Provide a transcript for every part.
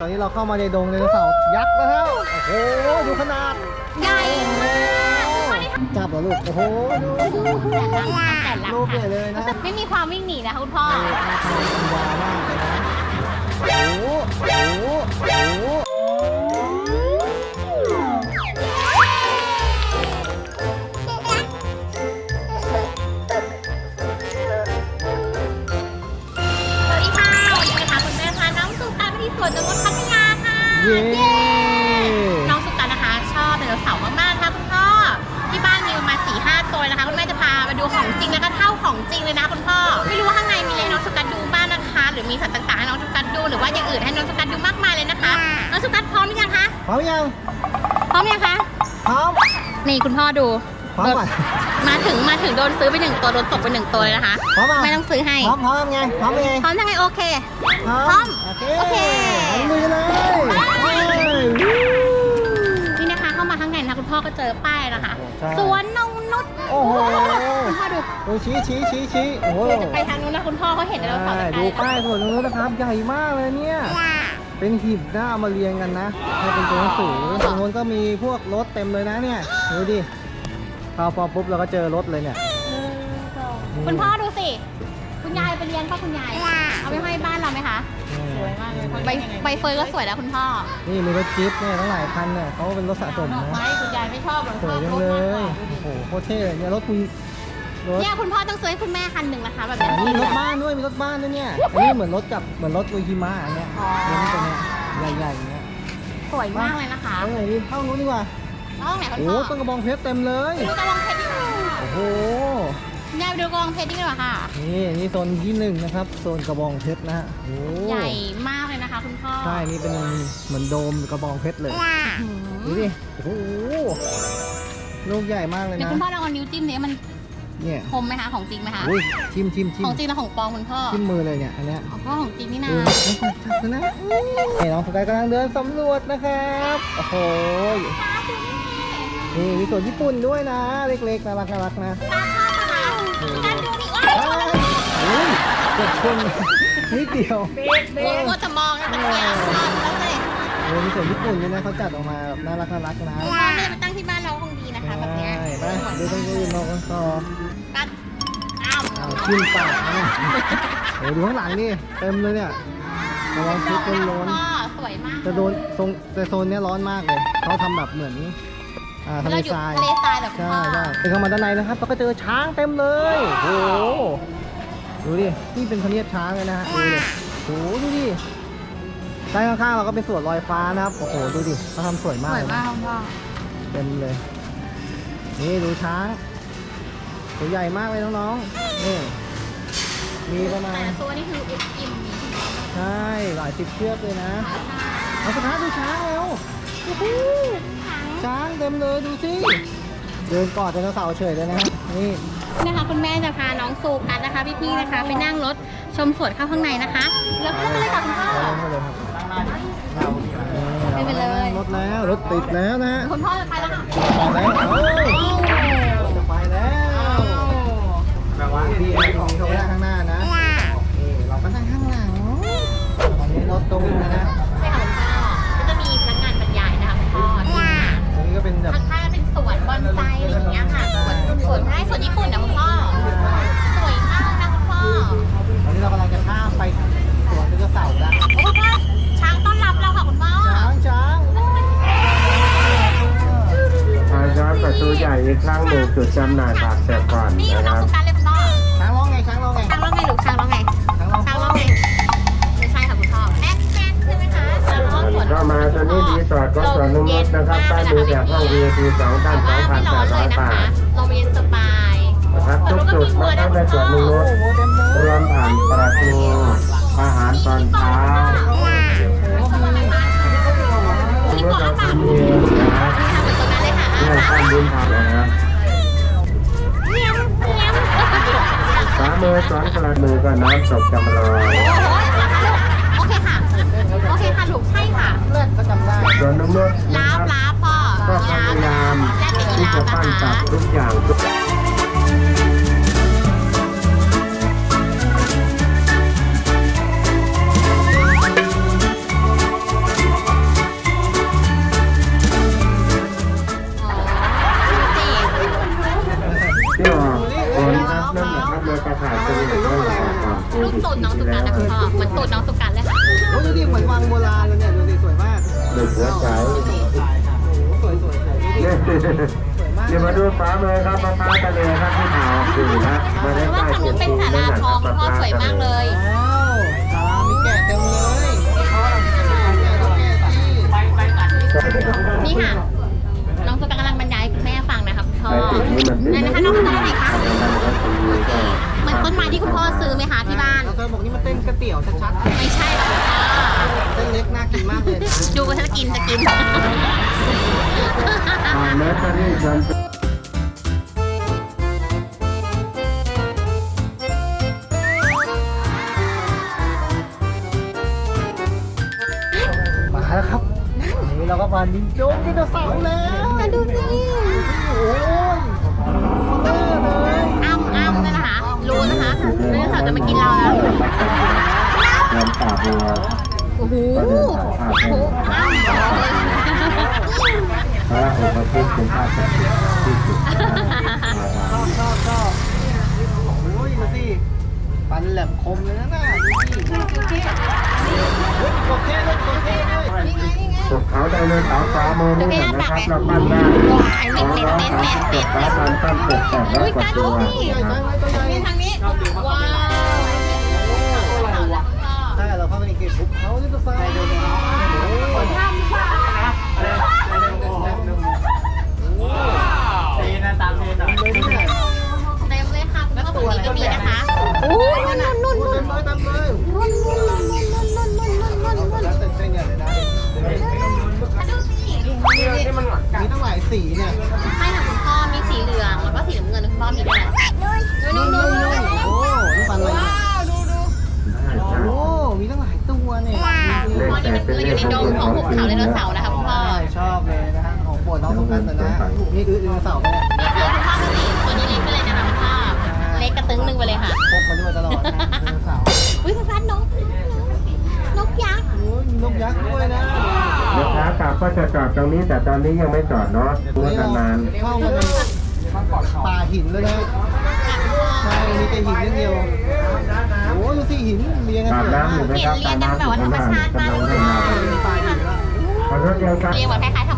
ตอนนี้เราเข้ามาในดงไดโนเสาร์ยักษ์แล้วโอ้โหดูขนาด ใหญ่มากจับเหรอลูก โอ้โหดูดูแต่รักค่ะแต่รักลูกใหญ่ค่ะเลยนะไม่มีความวิ่งหนีนะคะคุณพ่อนี่ท่าทางปัญญามากเลยนะโอ้โหโอ้โหโอ้โหสวัสดีค่ะวันนี้นะคะคุณแม่พาน้องสุการไปที่สวนนงนุษย์พัทยาค่ะ เย้น้องสุการนะคะ ชอบไดโนเสาร์มากๆนะคะคุณพ่อที่บ้านมีประมาณสี่ห้าตัวนะคะคุณแม่จะพามาดูของจริงแล้วก็เท่าของจริงเลยนะคุณพ่อไม่รู้ว่าข้างในมีอะไรให้น้องสุการดูบ้างนะคะ หรือมีสัตว์ต่างๆให้น้องสุการดูหรือว่าอย่างอื่นให้น้องสุการดูมากมายเลยนะคะน้องสุการพร้อมหรือยังคะพร้อมยังพร้อมยังคะพร้อมนี่คุณพ่อดูพร้อมก่อนมาถึงมาถึงโดนซื้อไปหนึ่งตัวโดนตกไปหนึ่งตัวเลยนะคะพร้อมอะไม่ต้องซื้อให้พร้อมพร้อมไงพร้อมไงพร้อมยังไงโอเคพร้อพร้อมมโอเคโอเคเอาลุยกันเลย อก็เจอป้ายนะคะ ใช่สวนนงนุษย์โอ้โห คุณพ่อดูดูชี้ชี้ชี้ชี้โอ้โหเดี๋ยวจะไปทางนู้นนะคุณพ่อเขาเห็นแล้วเขาใช่จะดูป้ายสวนตรงนู้นนะครับ ใหญ่มากเลยเนี่ย เป็นหีบหน้าเอามาเรียงกันนะให้เป็นตัวหนังสือตรงนู้นก็มีพวกรถเต็มเลยนะเนี่ย ดูดิพอพอปุ๊บเราก็เจอรถเลยเนี่ย คุณพ่อดูสิ คุณยายไปเรียนป่ะคุณยาย เอาไปให้บ้านเราไหมคะสวยมากเลยใบใบเฟิร์นก็สวยแล้วคุณพ่อนี่มีรถจี๊ปเนี่ยตั้งหลายคันเนี่ยเขาเป็นรถสะสมนะไม่คุณยายไม่ชอบหรอกสวยจังเลย โอ้โหโคตรเท่เลยเนี่ยรถคุณรถเนี่ยคุณพ่อต้องซื้อให้คุณแม่คันหนึ่งนะคะแบบอันนี้นี้มีรถบ้านด้วยมีรถบ้านด้วยเนี่ยอันนี้เหมือนรถกับเหมือนรถอุยฮิมะอันเนี้ยอ๋อรถตัวเนี้ยใหญ่ๆอย่างเงี้ยสวยมากเลยนะคะเอาไหนดีเข้านู้นดีกว่าแล้วตรงไหนคุณโอ้พ่อต้นกระบองเพชรเต็มเลยไปดูกระบองเพชรดีกว่าโอ้โห ยายไปดูกระบองเพชรดีกว่าค่ะนี่นี่โซนที่หนึ่งนะครับโซนกระบองเพชรนะฮะโอ้ใหญ่มากเลยนะคะคุณพ่อใช่นี่เป็นเหมือนโดมกระบองเพชรเลยอืดูมดิโอ้โหลูกใหญ่มากเลยเดี๋ยวนะคุณพ่อลองเอานิ้วจิ้มเนี่ยมันเนี่ยคมไหมคะของจริงไหมคะอุ้ยชิมชิมชิมของจริงแล้วของปลอมคุณพ่อชิมมือเลยเนี่ยอันเนี้ยของพ่อของจริงนี่เอนะอไม่ค่อยชัดนะนี่น้องสกายกำลังเดินสำรวจนะครับโอ้โหนี่มีส่วนญี่ปุ่นด้วยนะ เล็กๆน่ารักน่ารักนะการดูนี่ เฮ้ยเกือบชนนิดเดียวโอ้โหจะมองนะตะเกียบมองแล้วเลยเออมีส่วนญี่ปุ่นด้วยนะเขาจัดออกมาแบบน่ารักน่ารักนะพ่อไม่ได้ไปตั้งที่บ้านเราคงดีนะคะแบบเนี้ยใช่ไปดูตรงอื่นเรากันต่อกัดอ้าวเอาขึ้นปากนะโอ้ดูข้างหลังนี่เต็มเลยเนี่ยระวังพิษเป็นล้นสวยมากจะโดนทรงแต่โซนเนี้ยร้อนมากเลยเขาทำแบบเหมือน อ่าทะเลเราอยู่ทรายทะเลทรายแบบคุณใช่พ่อใช่ไปเข้ามาด้านในนะครับเราก็เจอช้างเต็มเลยโอ้โหดูดินี่เป็นพเนียดช้างเลยนะฮะดูดิโอ้โหดูดิด้านข้างๆเราก็เป็นสวนลอยฟ้านะครับโอ้โหดูดิเขาทำสวยสมากวยเลยมานะกคุณพ่อเต็มเลย นี่ดูช้างตัวใหญ่มากเลยน้องๆ นี่ มีประมาณแต่ละตัวนี่คืออุดอิ่มใช่หลายสิบเชือกเลยนะ เอาสุดท้ายดูช้างแล้วโอ้โห ช้างเต็มเลยดูสิ เดินกอดไดโนเสาร์เฉยเลยนะนี่นะคะคุณแม่จะพาน้องสูกันนะคะพี่ๆนะคะไปนั่งรถชมสวนเข้าข้างในนะคะ แล้วเข้าไปเลยค่ะคุณพ่อไปเลยครับไปไปเลย รถแล้วรถติดแล้วนะคุณพ่อจะไปแล้วค่ะ ไปแล้วเอ้างย้อนประตูใหญ่อีกครั้งหนึ่งจุดจำหน่ายบัตรเสร็จก่อนนี่นะคน้องรับ สุการเลยคุณพ่อช้างร้องไงช้างร้องไงช้างร้องไงลูกช้างร้องไงช้างร้องช้างร้องไงไม่ใช่ค่ะคุณพ่อแม็กแม็กใช่ไหมคะแล้วก็สวนก็มาตัวนี้รีสอร์ทก็สวนนุ่มรถนะครับใต้ดูแบบห้อง VIP สองท่านสแต่องว่าพัไม่นร้แปอนดเลร้อยยนะคะบาทลมเย็นสบายนะครับทุกจุดนะครับในสวนนุ่มรถโอ้โหเต็มเลยรวมผ่านประตูอาหารตอนเช้านุ่มรถเราทำเองนะครับ ตรงนั้นเลยเรื่องข้ามดินผ่านนะครับสามมือสองกระมือก็น้ำตกจำลองโอเคค่ะ โอเคค่ะถูกใช่ค่ะเลิศก็จำได้ส่วนน้ำเลือดล้าคบรับลาบพ่อก็พยายามที่จะปั้นจับทุกอย่างทุก ตูดน้องสุกันนะคุณพ่อเหมือนตูดน้องสุกันเลยค่ะโอ้ยดูดิเหมือนวังโบราณเลยเนี่ยดูดิสวยมากหนึ่งหัวใจโอ้โหสวยสวยสวยดูดิเนี่ยสวยมากเดี๋ยวมาดูฟ้ามือครับมะพร้าวทะเลครับที่ข่าวสื่อนะมาเพได้ราะว่าใต้ฝั่งเขีนู้ยนนเป็นชื่อศาลาทองคุณพ่อสวยมากเลยว้าวศาลามีแกะเต็มเลยแกะดูแกะสินี่ค่ะ น้องสุกันกำลังบรรยายให้คุณแม่ฟังนะคะคุณพ่อไหนนะคะน้องสุกันไหนคะเห มือนต้นไม้ที่คุณพ่อซื้อไหมคะที่บ้านเราเคยบอกนี่มันเต้นก๋วยเตี๋ยวชัดไม่ใช่หรอกคุณพ่อๆเส้นเล็กน่ากินมากเลยนะดูจะกินจะกินอ่าแม้จะนี่ฉันมาแล้วครับนี่เราก็มาดินโจ๊กดินโนเสาร์แล้วมาดูสิโอ้ย จะมากินเราแล้วเงินป่าบัวโอ้โหโอ้โหอ้ำบอกเลยพระองค์พระพุทธเป็นภาพศักดิ์สิทธิ์ที่สุดชอบชอบชอบโอ้ยดูสิฟันแหลมคมเลยนะน่ะดูสิโอเคเลยโอเคเลยนี่ไงนี่ไง พวกเขาไดโนเสาร์ฟ้ามือนี่นะครับเราปั้นได้ไอ้เม็ดเม็ดเม็ดเม็ดเม็ดฟ้าพันตั้งตกแต่งร้ออุ้ยยกว่าการตัดูวสิใหญ่ไหมตัวใหญ่นี่ทางนี้ว้า 목 가운데도 쌓여있는 นี่คือไดโนเสาร์เนี่ยนี่คือคุณพ่อก็สีตัวนี้เล็กไปเลยนะคะคุณพ่อเล็กกระตึ้งหนึ่งไปเลยค่ะพกมาด้วยตลอดนะไดโนเสาร์อุ้ยสซันนกนกยักษ์โอ้ยนกยักษ์ด้วยนะเดี๋ยวขากลับก็จะจอดตรงนี้แต่ตอนนี้ยังไม่จอดเนาะดูกันนานเข้ามาในป่าหินเลยนะใช่มีแต่หินอย่างเดียวโอ้ยดูสิหินเรียงกันอาบเยอะน้ำอยู่มากไหมครัน้ำอยู่ข้างล่างกำลังเดินมามีป่าหินแล้วขอรถเดียวกันเรียกว่าคล้ายๆธรรม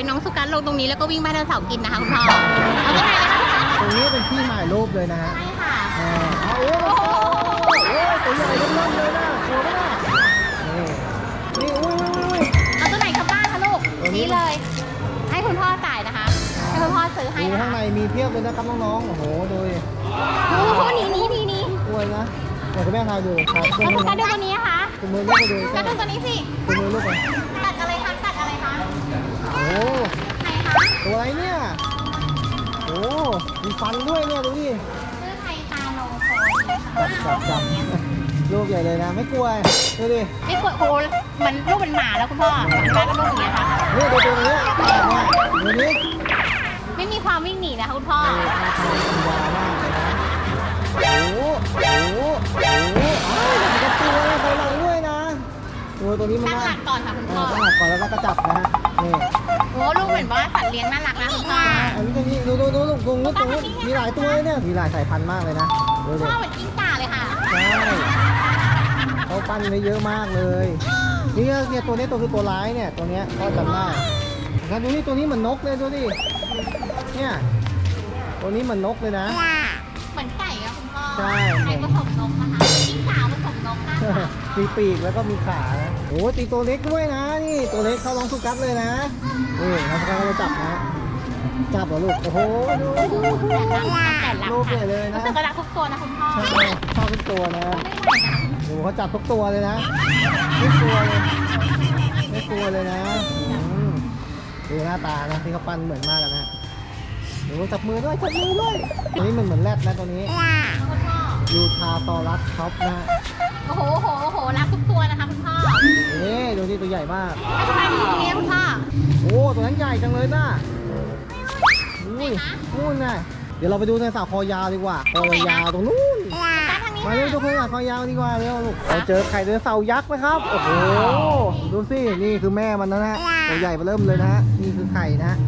อยน้องสุการลงตรงนี้แล้วก็วิ่งไปไดโนเสาร์กินนะคะคุณพ่อเอาไปไหนนะคะตรงนี้เป็นที่ถ่ายรูปเลยนะฮะใช่ค่ะอ่าเอาโอ้โหโอ้โหตัวใหญ่เริ่มๆเลยนะกลัวไหมล่ะนี่นี่อุ้ยอุ้ยอุ้ยเอาตัวไหนกลับบ้านคะลูกตัวนี้นี่เลย ให้คุณพ่อจ่ายนะคะให้คุณพ่อซื้อให้ดูนะข้างคะในมีเพียบเลยนะครับน้องๆโอ้โหดูดิโอ้โหหนีหนีหนีหนีกล้วยนะเดี๋ยวคุณแม่พาดูครับคุณแล้วมืสุอการดูตัวนี้นะคะคุณมือลูกไปดูสุการดูตัวนี้สิคุณมือลูกไป ตัดอะไรคะตัด อะไรเนี่ย โอ้ มีฟันด้วยเนี่ยดูดิชื่อไทยตาโลโคจับจับจับลูกใหญ่เลยนะ ไม่กลัวดูดิไม่กลัวโอ้มันลูกเป็นหมาแล้วคุณพ่อหมาบ้านก็ลูกอย่างเงี้ยค่ะนี่ดูตัวนี้เนี่ยดูนี่ไม่มีความวิ่งหนีนะคะคุณพ่อท่าทางธรรมดามากเลยนะโอ้โหโอ้โหโอ้โหอ้าวมันจะตัวอะไรไปหลังด้วยนะตัวตัวนี้มันตั้งหลัน่ากก่อนค่ะคุณเอพ่ออตั้งหลักก่อนแล้วก็จับนะฮะนี่ โอ้ลูกเหมือนว่าสัตว์เลี้ยงน่ารักนะคุณพ่ออันนี้ตรงนี้ดูดูดูตรงนู้นตรงนู้นมีหลายตัวเลยเนี่ย มีหลายสายพันธุ์มากเลยนะดูดิพ่อเหมือนกิ้งก่าเลยค่ะใช่เขาปั้นไว้เยอะมากเลย นี่เนี่ยตัวนี้ตัวคือตัวร้ายเนี่ยตัวเนี้ยก็จำได้งั้นดูนี่ตัวนี้เหมือนนกเลยดูดิเนี่ยตัวนี้เหมือนนกเลยนะ เหมือนไก่อะคุณพ่อใช่ไก่ผสมนกนะ มีปีกแล้วก็มีขานะโอ้ตีตัวเล็กด้วยนะ นี่ตัวเล็กเข้าลองสุกัดเลยนะนี่เราสุกัดเราจับนะ จับเหรอลูก โอ้โหดูดูดูแต่รักแต่รักรูปใหญ่เลยนะรู้สึกรักทุกตัวนะคุณพ่อใช่ชอบทุกตัวนะโอ้โหเขาจับทุกตัวเลยนะไม่กลัวเลยไม่กลัวเลยนะดูหน้าตานะที่เขาปั้นเหมือนมากอะนะนโอ้จับมือด้วยจับมือด้วยตัวนี้มันเหมือนแรดนะตัวนี้ยูทาตอรัสท็อปนะ อ้โหโอ้โหโอ้โหรักทุกตัวนะคะคุณพ่อเอ๊ดูนี่ตัวใหญ่มากให้ทำไมมันอยู่ตรงนี้คุณพ่อ โอ้ตัวนั้นใหญ่จังเลยน่ะอุ้ยไหนคะนู่นน่ะเดี๋ยวเราไปดูในสาวคอยาวดีกว่าคอยาวๆตรงนู้นตาทางนี้มาเร็วทุกคนอะคอยาวดีกว่าเร็วลูกเราเจอไข่ไดโนเสาร์ยักษ์นะครับโอ้โหดูสินี่คือแม่มันนะฮะตัวใหญ่มาเริ่มเลยนะฮะนี่คือไข่นะฮะ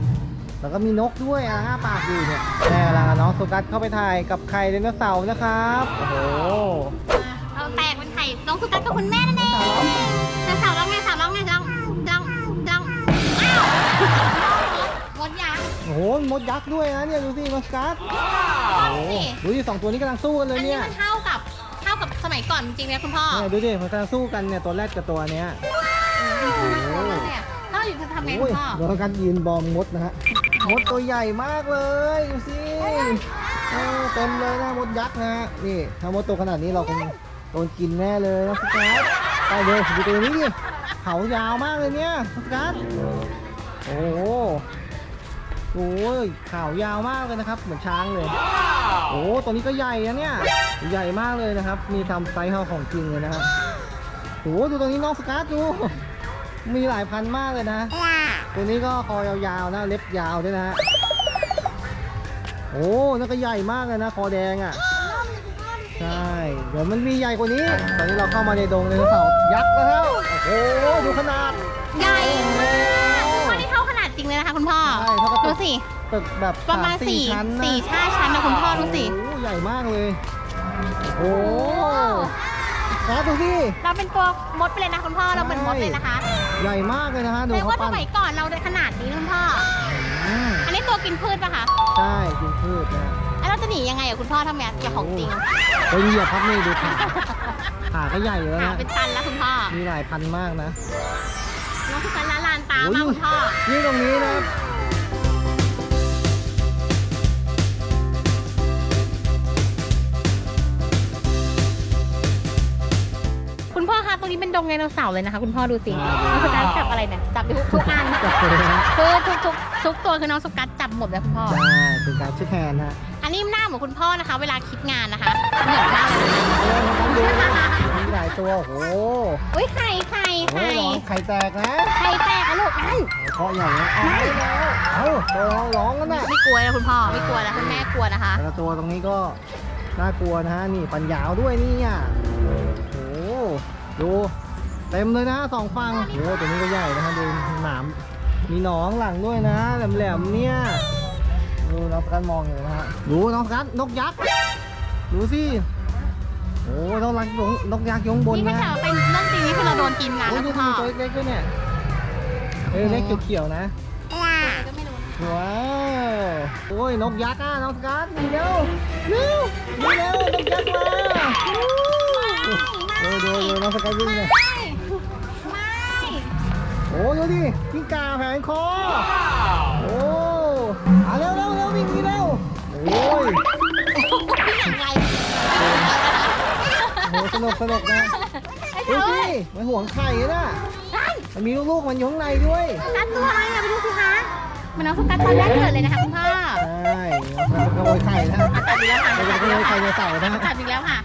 แล้วก็มีนกด้วยอะปากอยู่เนี่ยแม่กำลังเอาน้องโซกัสเข้าไปถ่ายกับไข่ไดโนเสาร์นะครับโอ้โห เราแตกเป็นไข่น้องสุกัสกับคุณแม่นั่นเองแต่สาวร้องไงสาวร้องไงร้องร้องร้องอ้าวหมดยังโอ้โหมดยักษ์ด้วยนะเนี่ยดูสิน้องโซกัสโอ้โอ้โหยดูสิสองตัวนี้กำลังสู้กันเลอัยนนี้เนี่ยมันเท่ากับเท่ากับสมัยก่อนจริงๆเลยคุณพ่อเนี่ยดูดิมันกำลังสู้กันเนี่ยตัวแรกกับตัวเนี้ยถ้าอยู่จะทำไงคุโอ้ยณพ่อ โดนการยืนบอมมดนะฮะมดตัวใหญ่มากเลยดูสิเออเต็มเลยนะมดยักษ์นะฮะนี่ถ้ามดตัวขนาดนี้เราคง โดนกินแน่เลยนะสกัดไปเลยดูตัวนี้ดิเขายาวมากเลยเนี่ยสกัดโอ้โหโอ้ยขายาวมากเลยนะครับ เหมือนช้างเลย โอ้ตัวนี้ก็ใหญ่นะเนี่ย ใหญ่มากเลยนะครับ มีทำไซส์เท่าของจริงเลยนะครับโอ้ดูตัวนี้น้องสกัดดู มีหลายพันมากเลยนะ ตัวนี้ก็คอยาวๆนะ เล็บยาวด้วยนะฮะ โอ้นั่นก็ใหญ่มากเลยนะ คอแดงอะ ใช่ เดี๋ยวมันมีใหญ่กว่านี้ ตอนนี้เราเข้ามาในดงไดโนเสาร์ยักษ์แล้วโอ้โหดูขนาด ใหญ่มากคุณพ่อนี่เท่าขนาดจริงเลยนะคะคุณพ่อใช่เท่ากับตึดูกสิ ตึกแบบประมาณสสี่ชั้นนะสี่ห้าชั้นนะคุณพ่อดูสิ โอ้โหใหญ่มากเลย โอ้โหนะดูสิ เราเป็นตัวมดไปเลยนะคุณพ่อ เราเหมือนมดเลยนะคะใหญ่มากเลยนะฮะดูแปลเขาว่าสปั้นมัยก่อนเราได้ขนาดนี้คุณพ่อ อืมอันนี้ตัวกินพืชปะคะ ใช่กินพืชนะแล้ว เราจะหนียังไงอะคุณพ่อถ้าแมสกับของจริงไปเหยียบครับนี่ดูขาขาก็ใหญ่แล้วหานะเป็นตันแล้วคุณพ่อมีหลายพันมากนะน้องคือกันละลานตาโอ้มายคุณพ่อ นี่ตรงนี้นะคุณพ่อคะตรงนี้เป็นดงไดโนเสาร์เลยนะคะ คุณพ่อดูสิน้องสกัดจับอะไรเนี่ยจับทุกทุกอันจับเลยนะคือทุกทุกทุกตัวคือน้องสกัดจับหมดเลยคุณพ่อ ใช่เป็นการเช็คแฮนด์นะอั นนี้หน้าเหมือนคุณพ่อนะคะ เวลาคิดงานนะคะเหมือนมากเลยนะคะโอ้ยน้องดูมีหลายตัวโอ้โหอุ้ยไข่ไข่โอ้ไข่ยร้องไข่แตกนะไข่แตกอะลูกนั่นเคาะใหญ่นะเอาไปแล้วเอ้าตัวร้องร้องกันน่ะไม่กลัวนะคุณพ่อไม่กลัวนะคุณแม่กลัวนะคะแต่ละตัวตรงนี้ก็น่ากลัวนะฮะนี่ปันยาวด้วยนี่อะโอ้โหดูเต็มเลยนะสองฝั่งโอ้โหตัวนี้ก็ใหญ่นะฮะดูหนามมีหนองหลังด้วยนะแหลมๆเนี่ย ดูน้องสกัดมองอยู่นะฮะดูน้องสกัดนกยักษ์ดูสิโอ้น้องรักนกนกยักษ์อยข้างบนนี่นะถ้าเกิดเป็นเรื่องจริงนี่คือเราโดนกินงานโอ้แล้ยวดูคุณสิพ่อตัวเล็กๆด้วยเนี่ยเออเล็กเขียวๆนะก็ไม่รู้ว้าวโอ้ยนกยักษ์อะน้องสกัดนี่เร็วเร็วนี่เร็วนกยักษ์มาดูดูดูน้องสกัดวิ่งเลยไม่ไม่โอ้ดูดิกิ้งก่าแผงคอโอ้อะ เร็วเร็วเร็ววิ่งนี่เร็วโอ้ยอย่างไรโหสนุกสนุกนะไอ้ดูเธอสิมันห่วงไข่นะนั่นมันมีลูกๆมันอยู่ข้างในด้วยกัดตัวอะไรอะไปดูสิคะ มันน้องสกัดตอนแรกเกิดเลยนะคะคุณพ่อใช่มันขโมยไข่นะอะตัดอีกแล้วค่ะมันขโมยไข่ในเสานะตัดอีกแล้วค่ะ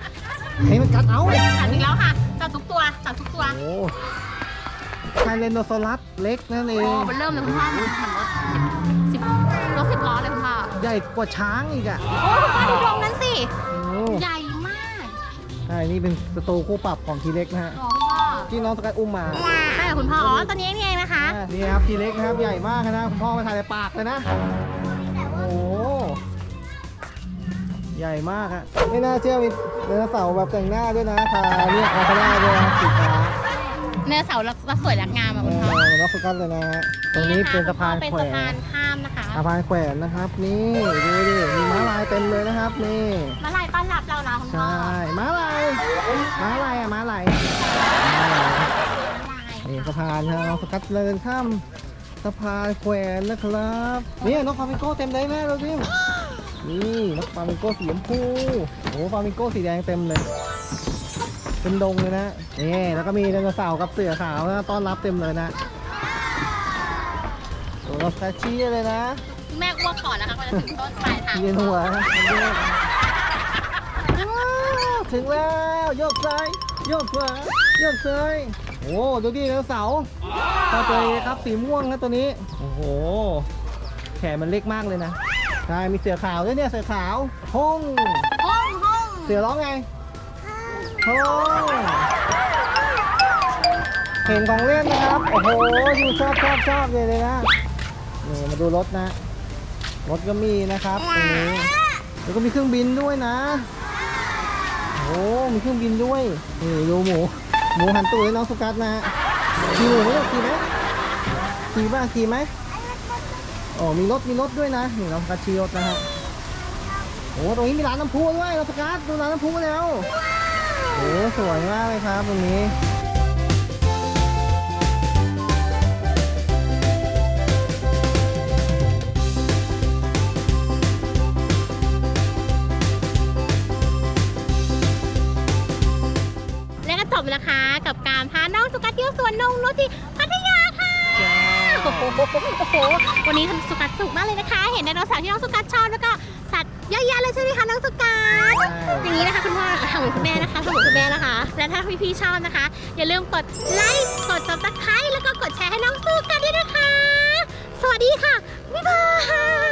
ให้มันกัดเอาตัดอีกแล้วค่ะตัดทุกตัวตัดทุกตัว โอ้ไทเลนโนซอรัสเล็กนั่นเอโอ้งมันเริ่มเลยคุณพ่อเหมือนรถสิบสิบรถ ใหญ่กว่าช้างอีกอะโอ้คุณพ่อดูตรงนั้นสิ โอ้ใหญ่มากใช่นี่เป็นสตูคู่ปรับของทีเล็กนะฮะโอ้คุณพ่อที่น้องสกัดอุ้มมาใช่ค่ะคุณพ่ออ๋อตอนนี้นี่เองนะคะ อ่านี่ครับทีเล็กนะครับใหญ่มากนะคุณพ่อมาถ่ายในปากเลยนะ โอ้โหใหญ่มากอะไม่น่าเชื่อมีไดโนเสาร์แบบแต่งหน้าด้วยนะทาเนี่ยเอาไปได้ด้วยนะสีฟ้า เนื้อเสารั กสวยรักงามอะเอคุณพ่ออน้องสกัดเลยนะฮะตรงนี้เป็นสะพานเป็นแขวสะพานนข้ามนะคะสะพานแขวนนะครับ นี่ดูดิมีม้าลายเต็มเลยนะครับ นี่ มาลายต้อนรับเรานะคุณพ่อใช่ม้าลายม้าลายอะม้าลายม้าลายมาลายนี่สะพานนะน้องสกัดเดินข้ามสะพานแขวนนะครับนี่นกฟลามิงโก้เต็มเลยแม่เราดินี่นกฟลามิงโก้สีชมพูโอ้ฟลามิงโก้สีแดงเต็มเลย เป็นดงเลยนะนี่แล้วก็มีไดโนเสาร์กับเสือขาวนะต้อนรับเต็มเลยนะโอ้เราสกัดชี้เลยนะนแม่อ้วกก่อนนะคะกว่าจะถึงต้นปลายทางเวียนหัวนะว้าวถึงแล้วโยกซ้ายโยกขวาโยกซ้ายโอ้ดูดิแล้วเสาตัวตัวนี้ครับสีม่วงนะตัวนี้โอ้โหแขนมันเล็กมากเลยนะใช่มีเสือขาวด้วยเนี่ยเสือขาวห้องห้องห้องเสือร้องไง ห้องเห็นของเล่นนะครับ โอ้โหดูชอบชอบชอบเลยเลยนะนี่มาดูรถนะ รถก็มีนะครับตรงนี้แล้วก็มีเครื่องบินด้วยนะ โอ้มีเครื่องบินด้วย นี่ดูหมู หมูหันตูดให้น้องสุกัสนะขี่หมูไหมขี่ไหมขี่บ้างขี่ไหมโอ้มีรถมีรถด้วยนะ นี่น้องสุกัสขี่รถนะฮะโอ้ตรงนี้มีร้านน้ำพุด้วยน้องสุกัสดูร้านน้ำพุแล้ว สวยมากเลยครับตรงนี้และก็จบนะคะกับการพาน้องสุกัสเที่ยวสวนนงนุชที่พัทยาค่ะ โอ้โหโอ้โหวันนี้ทำสุกัสสุขมากเลยนะคะ เห็นไดโนเสาร์ที่น้องสุกัสชอบแล้วก็สัตว์ เยอะแยะเลยใช่ไหมคะน้องสุกัสใช่อย่างนี้นะคะคุณพ่อทำเหมือนคุณแม่นะคะทำเหมือนคุณแม่นะคะ และถ้าพี่ๆชอบนะคะ อย่าลืมกดไลค์กดซับสไครต์แล้วก็กดแชร์ให้น้องสุกัสด้วยนะคะ สวัสดีค่ะบ๊ายบาย